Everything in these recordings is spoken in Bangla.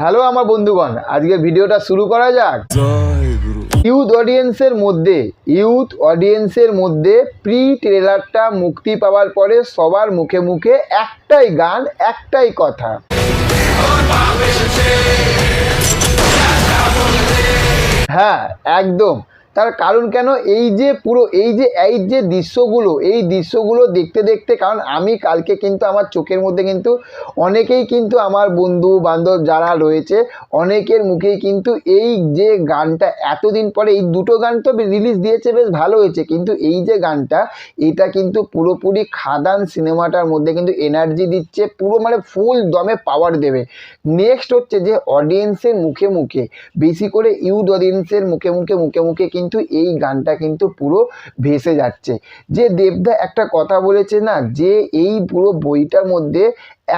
হ্যালো আমার বন্ধুগণ, আজকে ভিডিওটা শুরু করা যাক। ইউথ অডিয়েন্সের মধ্যে ইউথ অডিয়েন্সের মধ্যে প্রি ট্রেলারটা মুক্তি পাওয়ার পরে সবার মুখে মুখে একটাই গান, একটাই কথা। হ্যাঁ একদম। তার কারণ কেন? এই যে পুরো, এই যে এই যে দৃশ্যগুলো, এই দৃশ্যগুলো দেখতে দেখতে, কারণ আমি কালকে কিন্তু আমার চোখের মধ্যে কিন্তু অনেকেই কিন্তু আমার বন্ধু বান্ধব যারা রয়েছে, অনেকের মুখেই কিন্তু এই যে গানটা এতদিন পরে, এই দুটো গান তো রিলিজ দিয়েছে, বেশ ভালো হয়েছে। কিন্তু এই যে গানটা, এটা কিন্তু পুরোপুরি খাদান সিনেমাটার মধ্যে কিন্তু এনার্জি দিচ্ছে, পুরো মানে ফুল দমে পাওয়ার দেবে। নেক্সট হচ্ছে যে অডিয়েন্সের মুখে মুখে, বেশি করে ইউথ অডিয়েন্সের মুখে মুখে মুখে মুখে কিন্তু এই গানটা কিন্তু পুরো ভেসে যাচ্ছে। যে দেবদা একটা কথা বলেছে না, যে এই পুরো বইটার মধ্যে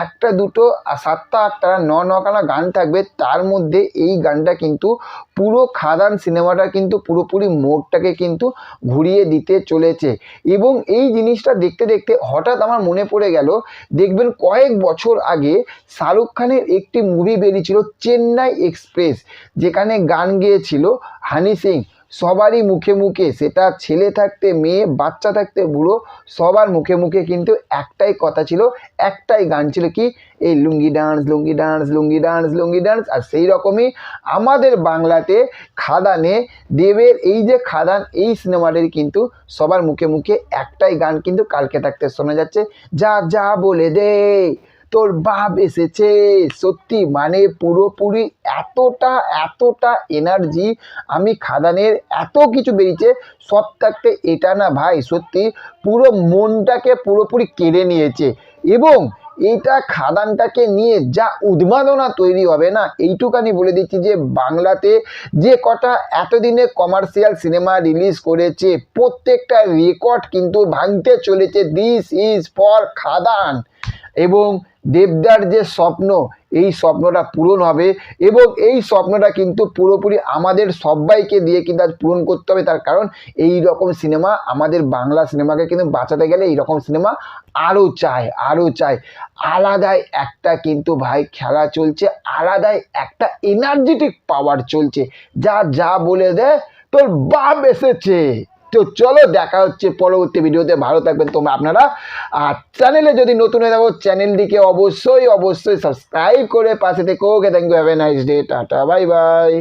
একটা দুটো সাতটা, আটটা, ন, নখানা গান থাকবে, তার মধ্যে এই গানটা কিন্তু পুরো খাদান সিনেমাটা কিন্তু পুরোপুরি মোড়টাকে কিন্তু ঘুরিয়ে দিতে চলেছে। এবং এই জিনিসটা দেখতে দেখতে হঠাৎ আমার মনে পড়ে গেল, দেখবেন কয়েক বছর আগে শাহরুখ খানের একটি মুভি বেরিয়েছিল, চেন্নাই এক্সপ্রেস, যেখানে গান গেয়েছিল হানি সিং। সবারই মুখে মুখে, সেটা ছেলে থাকতে, মেয়ে, বাচ্চা থাকতে, বুড়ো, সবার মুখে মুখে কিন্তু একটাই কথা ছিল, একটাই গান ছিল কি? এই lungi dance lungi dance lungi dance lungi dance আর সেই রকমই আমাদের বাংলাতে খাদানে দেবের এই যে খাদান, এই সিনেমাটির কিন্তু সবার মুখে মুখে একটাই গান কিন্তু কালকে থাকতে শোনা যাচ্ছে, যা যা বলে দে। তোর বাপ এসেছে। সত্যি মানে পুরোপুরি এতটা এতটা এনার্জি আমি খাদানের এত কিছু বেরিয়েছে, সব থাকতে এটা না ভাই, সত্যি পুরো মনটাকে পুরোপুরি কেড়ে নিয়েছে। এবং এইটা খাদানটাকে নিয়ে যা উন্মাদনা তৈরি হবে না এইটুকানি বলে দিচ্ছি যে বাংলাতে যে কটা এতদিনে কমার্শিয়াল সিনেমা রিলিজ করেছে, প্রত্যেকটা রেকর্ড কিন্তু ভাঙতে চলেছে। This is for Khadaan. এবং দেবদার যে স্বপ্ন, এই স্বপ্নটা পূরণ হবে এবং এই স্বপ্নটা কিন্তু পুরোপুরি আমাদের সবাইকে দিয়ে কিন্তু আজ পূরণ করতে হবে। তার কারণ এই রকম সিনেমা আমাদের বাংলা সিনেমাকে কিন্তু বাঁচাতে গেলে এই রকম সিনেমা আরও চায় আরও চায়। আলাদাই একটা কিন্তু ভাই খেলা চলছে, আলাদাই একটা এনার্জেটিক পাওয়ার চলছে। যা যা বলে দেয় তোর বাপ এসেছে। তো চলো দেখা হচ্ছে পরবর্তী ভিডিওতে। ভালো থাকবেন তোমরা আপনারা। আর চ্যানেলে যদি নতুন হয়ে থাকো চ্যানেলটিকে অবশ্যই অবশ্যই সাবস্ক্রাইব করে পাশে থেকে। Okay thank you have a nice day tata bye bye